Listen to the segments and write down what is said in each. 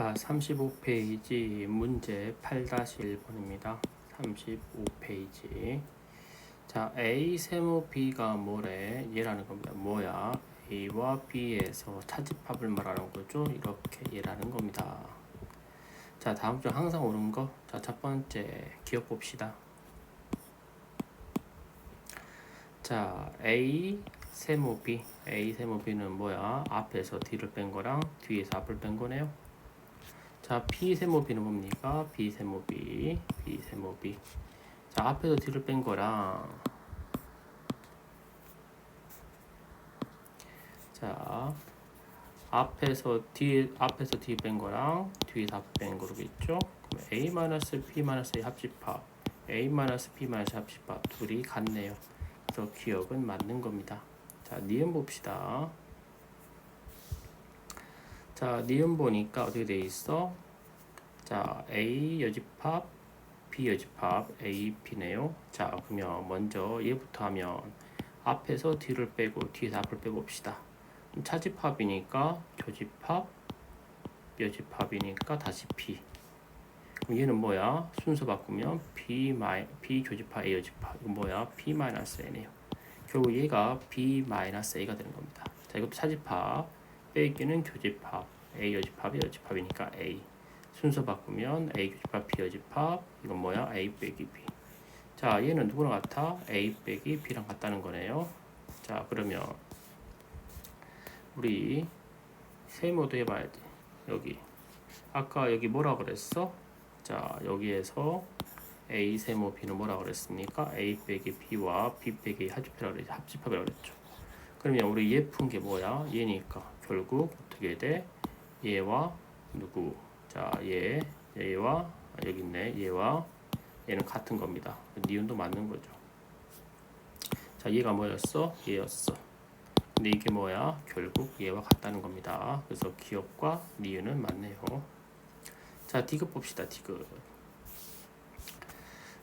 자, 35페이지 문제 8-1번입니다. 35페이지. 자, A 세모 B가 뭐래? 얘라는 겁니다. 뭐야? A와 B에서 차집합을 말하는 거죠. 이렇게 얘라는 겁니다. 자, 다음 중 항상 오는 거. 자, 첫 번째 기억 봅시다. 자, A 세모 B. A 세모 B는 뭐야? 앞에서 D를 뺀 거랑 뒤에서 앞을 뺀 거네요. 자, B 세모 B는 뭡니까? B 세모 B, B 세모 B. 자, 앞에서 뒤를 뺀 거랑 자, 앞에서 뒤 앞에서 뒤 뺀 거랑 뒤에서 앞 뺀 거겠죠? 그럼 A 마이너스 마이너스 합집합, A 마이너스 마이너스 합집합 둘이 같네요. 그래서 기억은 맞는 겁니다. 자, 니은 봅시다. 자, 니은 보니까 어떻게 돼 있어? 자, A 여집합, B 여집합, A, B네요. 자, 그러면 먼저 얘부터 하면 앞에서 뒤를 빼고 뒤에서 앞을 빼봅시다. 차집합이니까 교집합, 여집합이니까 다시 B. 그럼 얘는 뭐야? 순서 바꾸면 B 마이 B 교집합 A 여집합. 이건 뭐야? B 마이너스 A네요. 결국 얘가 B 마이너스 A가 되는 겁니다. 자, 이것도 차집합, 빼기는 교집합, A 여집합이 여집합이니까 A. 순서 바꾸면 A 교집합 B 여집합. 이건 뭐야? A 빼기 B. 자, 얘는 누구랑 같아? A 빼기 B랑 같다는 거네요. 자, 그러면 우리 세모도 해봐야지. 여기 아까 여기 뭐라 그랬어? 자, 여기에서 A 세모 B는 뭐라 그랬습니까? A 빼기 B와 B 빼기. 합집합이라고 그랬죠. 그러면 우리 얘 푼 게 뭐야? 얘니까 결국 어떻게 돼? 얘와 누구? 자, 얘, 얘와 아, 여기 있네. 얘와 얘는 같은 겁니다. 니은도 맞는 거죠. 자, 얘가 뭐였어? 얘였어. 근데 이게 뭐야? 결국 얘와 같다는 겁니다. 그래서 기억과 니은은 맞네요. 자, 디귿 봅시다. 디귿.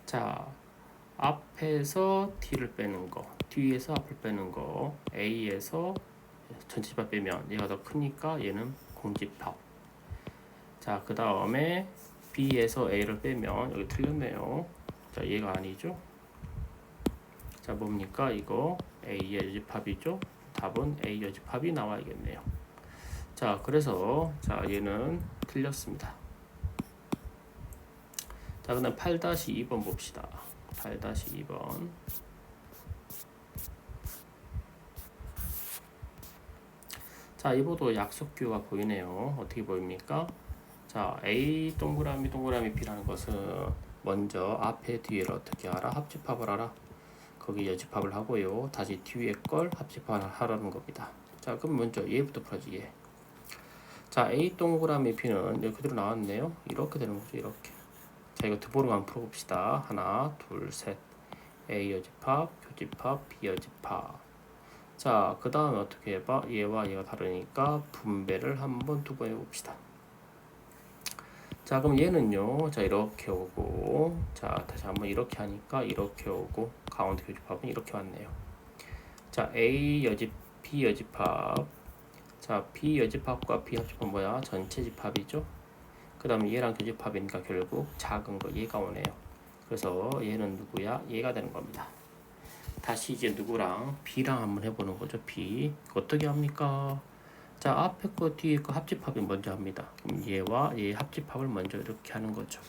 자, 앞에서 D를 빼는 거, 뒤에서 앞을 빼는 거, A에서 전치집합 빼면 얘가 더 크니까 얘는 공집합. 자, 그 다음에 B에서 A를 빼면 여기 틀렸네요. 자, 얘가 아니죠. 자, 뭡니까? 이거 A의 여집합이죠. 답은 A 여집합이 나와야겠네요. 자, 그래서 자, 얘는 틀렸습니다. 자, 그다음 8-2번 봅시다. 8-2번. 자, 이보도 약속규가 보이네요. 어떻게 보입니까? 자, A 동그라미 동그라미 B라는 것은 먼저 앞에 뒤에를 어떻게 알아? 합집합을 알아. 거기 여집합을 하고요. 다시 뒤에 걸 합집합을 하라는 겁니다. 자, 그럼 먼저 얘부터 풀어지 얘. 자, A 동그라미 B는 그대로 나왔네요. 이렇게 되는 거죠. 이렇게. 자, 이거 두보로 한번 풀어봅시다. 하나, 둘, 셋. A 여집합, 교집합, B 여집합. 자, 그 다음에 어떻게 해봐? 얘와 얘가 다르니까 분배를 한번 두 번 해봅시다. 자, 그럼 얘는요. 자, 이렇게 오고, 자, 다시 한번 이렇게 하니까 이렇게 오고, 가운데 교집합은 이렇게 왔네요. 자, A 여집, B 여집합. 자, B 여집합과 B 합집합은 뭐야? 전체 집합이죠. 그 다음에 얘랑 교집합이니까 결국 작은 거 얘가 오네요. 그래서 얘는 누구야? 얘가 되는 겁니다. 다시 이제 누구랑 B랑 한번 해보는 거죠. B 어떻게 합니까? 자 앞에 거 뒤에 거 합집합이 먼저 합니다. 그럼 얘와 얘 합집합을 먼저 이렇게 하는 거죠.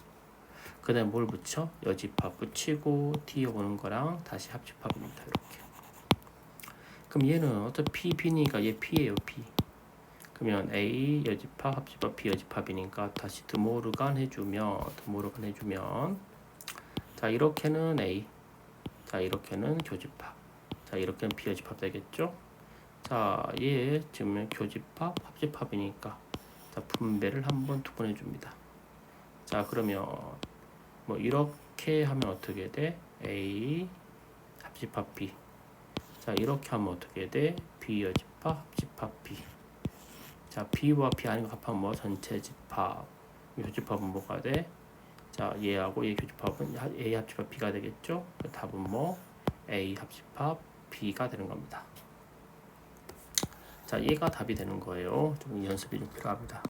그 다음에 뭘 붙여? 여집합 붙이고 뒤에 오는 거랑 다시 합집합입니다. 이렇게. 그럼 얘는 어차피 B니까 얘 P예요. P. 그러면 A 여집합 합집합 B 여집합이니까 다시 드모르간 해주면 드모르간 해주면 자 이렇게는 A 자 이렇게는 교집합 자 이렇게는 B 여집합 되겠죠? 자얘 지금 교집합 합집합이니까 자 분배를 한 번 두 번 해줍니다. 자 그러면 뭐 이렇게 하면 어떻게 돼? A 합집합 B. 자 이렇게 하면 어떻게 돼? B 여집합 합집합 B 자, B와 B 아닌 거 합하면 뭐 전체 집합. 교집합은 뭐가 돼? 자, 얘하고 얘 교집합은 A 합집합 B가 되겠죠? 답은 뭐 A 합집합 B가 되는 겁니다. 자, 얘가 답이 되는 거예요. 좀 연습이 좀 필요합니다.